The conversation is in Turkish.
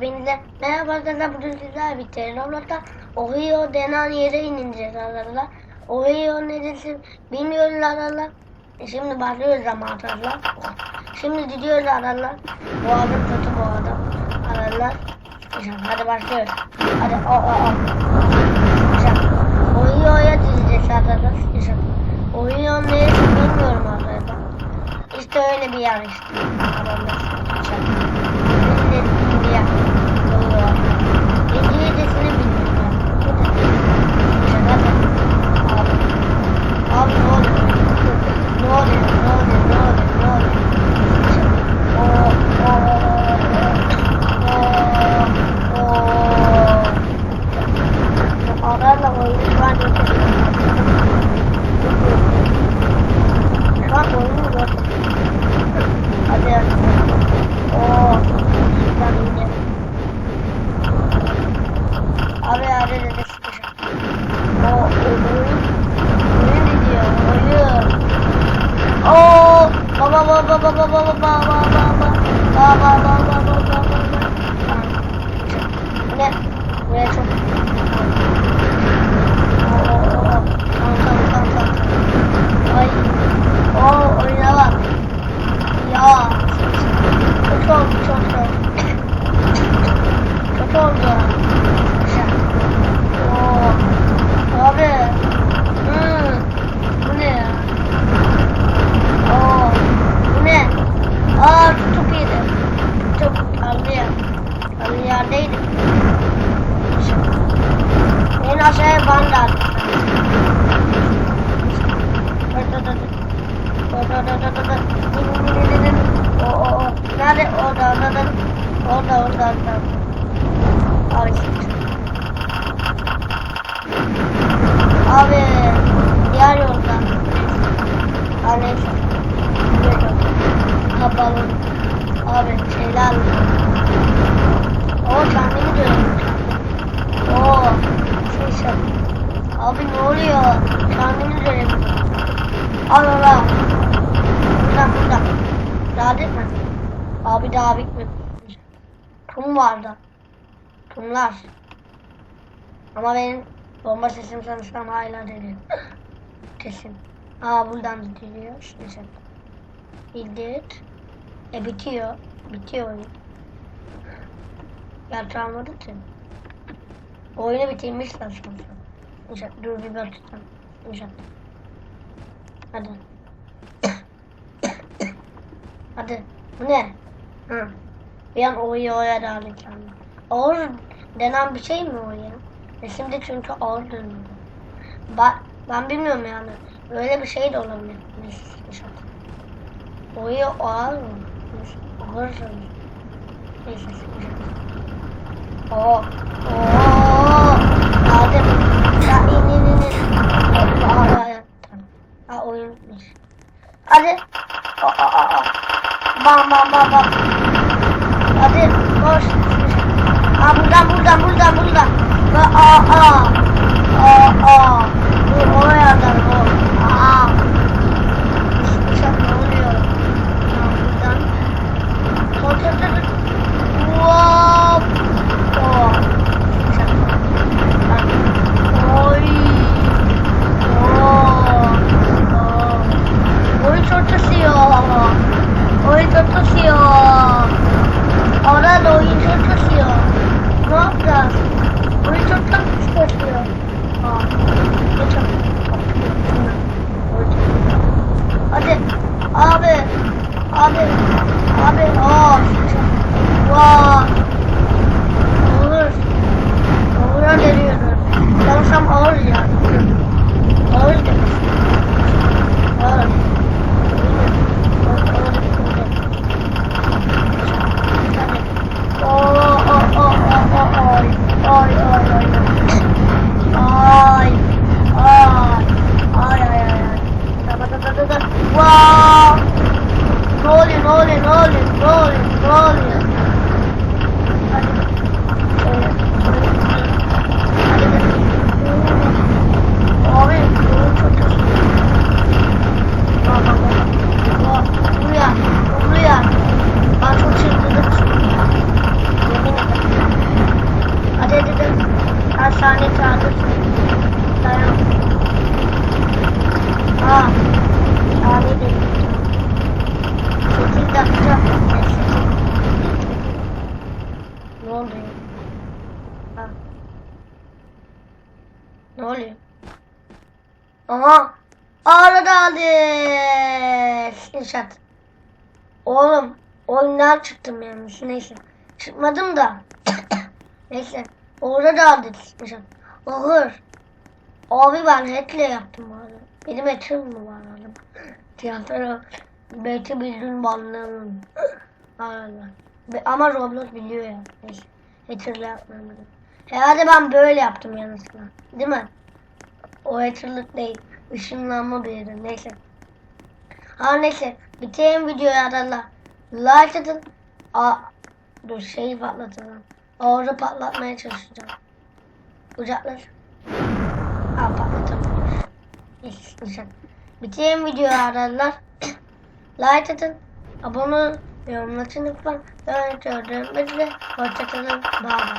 Hepinize merhaba arkadaşlar bugün sizler bir Terrorlot'ta Ohio denen yere ineceğiz arkadaşlar. Ohio neresi bilmiyoruz arkadaşlar. E Şimdi başlıyoruz ama arkadaşlar. Şimdi gidiyoruz arkadaşlar. Bu adam kötü bu adam. Arkadaşlar. İnşallah hadi başlıyoruz. Hadi o o o. İnşallah. Ohio'ya gideceğiz arkadaşlar. İnşallah. Ohio neresi bilmiyorum arkadaşlar. İşte öyle bir yer işte. Arkadaşlar. İnşallah. Öyle bir yer. Oluyor. İngilizcesini bilmiyorum. İnşallah. Abi. Abi ne oluyor? Ne oluyor? Ne oluyor? Ne oluyor? Ne oluyor? O, o, o, o. Ararla oyunu şu an götürüyor. Şu an oyunu götürüyor. Hadi. Oo. Şuradan inelim. Abi abi dedi sıkışın. O oyun. Oyun gidiyor. Oyun. Oo. Baba baba baba baba baba baba baba. Baba baba baba baba. Ne? Buraya çok. Oo, oo, oo. Tamam tamam tamam tamam. Ay. Oo oyuna bak. Ya. Kötü oldu çok çok. Kötü oldu. Güzel. Oo. Abi. Hmm. Bu ne ya? Oo. Bu ne? Aa çok iyiydi. Çok aldı ya. Aldı yerdeydi. Güzel. En aşağıya bandı attı. Dur dur dur. Dur dur dur dur dur. Din, din, din, din, din. O o o. Nerede? Orada orada orada. Orada orada. Abi. Abi. Diğer yolda. Ha balon. Abi şeyler. O kendini dönüyor. Oo. Şey şey. Abi ne oluyor? Kendini dönüyor. Al. Daha mi? Abi daha bitmedi. Kum vardı. Kumlar. Ama benim bomba sesim sanırsam hala geliyor. Kesin. Aa buradan gidiyor. Neyse. İldik. E bitiyor. Bitiyor oyun. Ya çalmadı ki. Oyunu bitirmişler sanırsam. İnşallah. Dur bir bakacağım. İnşallah. Hadi. Hadi. Bu ne? Hı. Bir an oyu oya daldı kendini. Ağır denen bir şey mi o ya? Resimde çünkü ağır dönüyor. Ben, ben bilmiyorum yani. Öyle bir şey de olabilir. Neyse. Oyu ağır mı? Neyse, Ağır sanırım. Neyse inşallah. Oo. Oo. Hadi. Ya in in in. Aa, aa, aa. Oyun bitmiş. Hadi. Aa, aa, aa. Bam bam bam bam. Hadi koş. Aa buradan buradan buradan Ne oluyor? Aha! Arada aldı. İnşaat. Oğlum oyundan çıktım yani. Neyse. Çıkmadım da. Neyse. Orada da aldı inşaat. Olur. Abi ben hackle yaptım arada. Benim hack'im mi var oğlum? Tiyatro. Belki banlarım. Allah. Be- Ama Roblox biliyor ya. Neyse. Hater'la yapmam lazım. Herhalde ben böyle yaptım yanlışlıkla. Değil mi? O haterlık değil. Işınlanma bir yeri. Neyse. Ha neyse. Bitireyim videoyu adala. Like atın. Aa, dur şeyi patlatalım. Orada patlatmaya çalışacağım. Uzaklaş. Aa patlatamam. Neyse. neyse. Bitireyim videoyu adalar. like atın. Abone olun. Yorumlatın lütfen. Ben gördüğümüzde hoşçakalın. Bye bye.